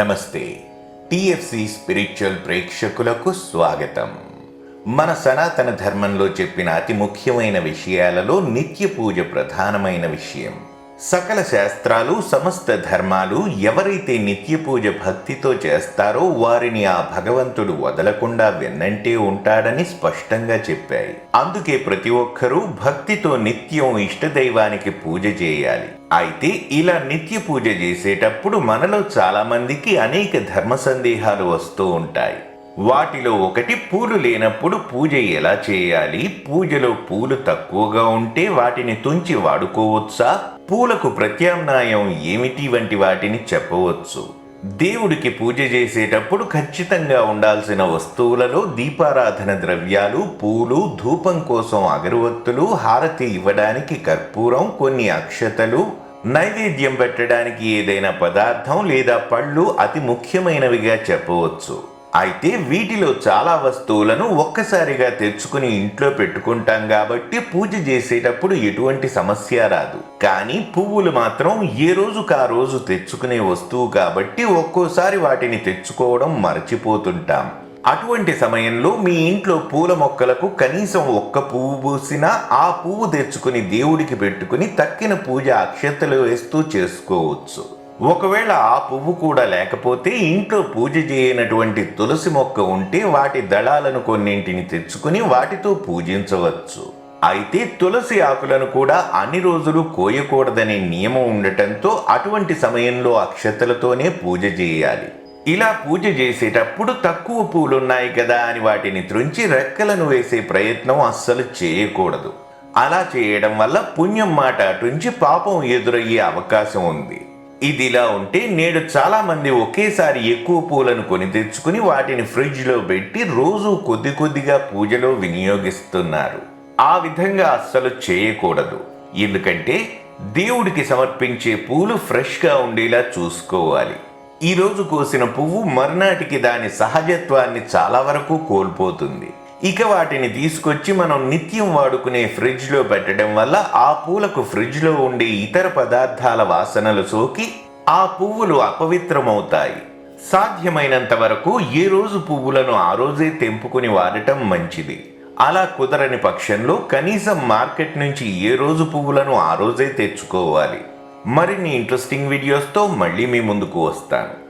నమస్తే. TFC spiritual ప్రేక్షకులకు స్వాగతం. మన సనాతన ధర్మంలో చెప్పిన అతి ముఖ్యమైన విషయాలలో నిత్య పూజ ప్రధానమైన విషయం. సకల శాస్త్రాలు సమస్త ధర్మాలు ఎవరైతే నిత్య పూజ భక్తితో చేస్తారో వారిని ఆ భగవంతుడు వదలకుండా వెన్నంటే ఉంటాడని స్పష్టంగా చెప్పాయి. అందుకే ప్రతి ఒక్కరూ భక్తితో నిత్యం ఇష్టదైవానికి పూజ చేయాలి. అయితే ఇలా నిత్య పూజ చేసేటప్పుడు మనలో చాలామందికి అనేక ధర్మ సందేహాలు వస్తూ ఉంటాయి. వాటిలో ఒకటి పూలు లేనప్పుడు పూజ ఎలా చేయాలి? పూజలో పూలు తక్కువగా ఉంటే వాటిని తుంచి వాడుకోవచ్చా? పూలకు ప్రత్యామ్నాయం ఏమిటి వంటి వాటిని చెప్పవచ్చు. దేవుడికి పూజ చేసేటప్పుడు ఖచ్చితంగా ఉండాల్సిన వస్తువులలో దీపారాధన ద్రవ్యాలు పూలు ధూపం కోసం అగరవత్తులు హారతి ఇవ్వడానికి కర్పూరం కొన్ని అక్షతలు నైవేద్యం పెట్టడానికి ఏదైనా పదార్థం లేదా పళ్ళు అతి ముఖ్యమైనవిగా చెప్పవచ్చు. అయితే వీటిలో చాలా వస్తువులను ఒక్కసారిగా తెచ్చుకుని ఇంట్లో పెట్టుకుంటాం కాబట్టి పూజ చేసేటప్పుడు ఎటువంటి సమస్య రాదు. కానీ పువ్వులు మాత్రం ఏ రోజుకు ఆ రోజు తెచ్చుకునే వస్తువు కాబట్టి ఒక్కోసారి వాటిని తెచ్చుకోవడం మర్చిపోతుంటాం. అటువంటి సమయంలో మీ ఇంట్లో పూల మొక్కలకు కనీసం ఒక్క పువ్వు పూసినా ఆ పువ్వు తెచ్చుకుని దేవుడికి పెట్టుకుని తక్కిన పూజ అక్షతలు వేస్తూ చేసుకోవచ్చు. ఒకవేళ ఆ పువ్వు కూడా లేకపోతే ఇంట్లో పూజ చేయనటువంటి తులసి మొక్క ఉంటే వాటి దళాలను కొన్నింటిని తెచ్చుకుని వాటితో పూజించవచ్చు. అయితే తులసి ఆకులను కూడా అన్ని రోజులు కోయకూడదనే నియమం ఉండటంతో అటువంటి సమయంలో అక్షతలతోనే పూజ చేయాలి. ఇలా పూజ చేసేటప్పుడు తక్కువ పూలున్నాయి కదా అని వాటిని త్రుంచి రెక్కలను వేసే ప్రయత్నం అస్సలు చేయకూడదు. అలా చేయడం వల్ల పుణ్యం మాట అటుంచి పాపం ఎదురయ్యే అవకాశం ఉంది. ఇదిలా ఉంటే నేడు చాలామంది ఒకేసారి ఎక్కువ పూలను కొని తెచ్చుకుని వాటిని ఫ్రిడ్జ్లో పెట్టి రోజు కొద్ది కొద్దిగా పూజలో వినియోగిస్తున్నారు. ఆ విధంగా అస్సలు చేయకూడదు. ఎందుకంటే దేవుడికి సమర్పించే పూలు ఫ్రెష్గా ఉండేలా చూసుకోవాలి. ఈరోజు కోసిన పువ్వు మర్నాటికి దాని సహజత్వాన్ని చాలా వరకు కోల్పోతుంది. ఇక వాటిని తీసుకొచ్చి మనం నిత్యం వాడుకునే ఫ్రిడ్జ్లో పెట్టడం వల్ల ఆ పూలకు ఫ్రిడ్జ్లో ఉండే ఇతర పదార్థాల వాసనలు సోకి ఆ పువ్వులు అపవిత్రమవుతాయి. సాధ్యమైనంత వరకు ఏ రోజు పువ్వులను ఆ రోజే తెంపుకుని వాడటం మంచిది. అలా కుదరని పక్షంలో కనీసం మార్కెట్ నుంచి ఏ రోజు పువ్వులను ఆ రోజే తెచ్చుకోవాలి. మరిన్ని ఇంట్రెస్టింగ్ వీడియోస్తో మళ్ళీ మీ ముందుకు వస్తాను.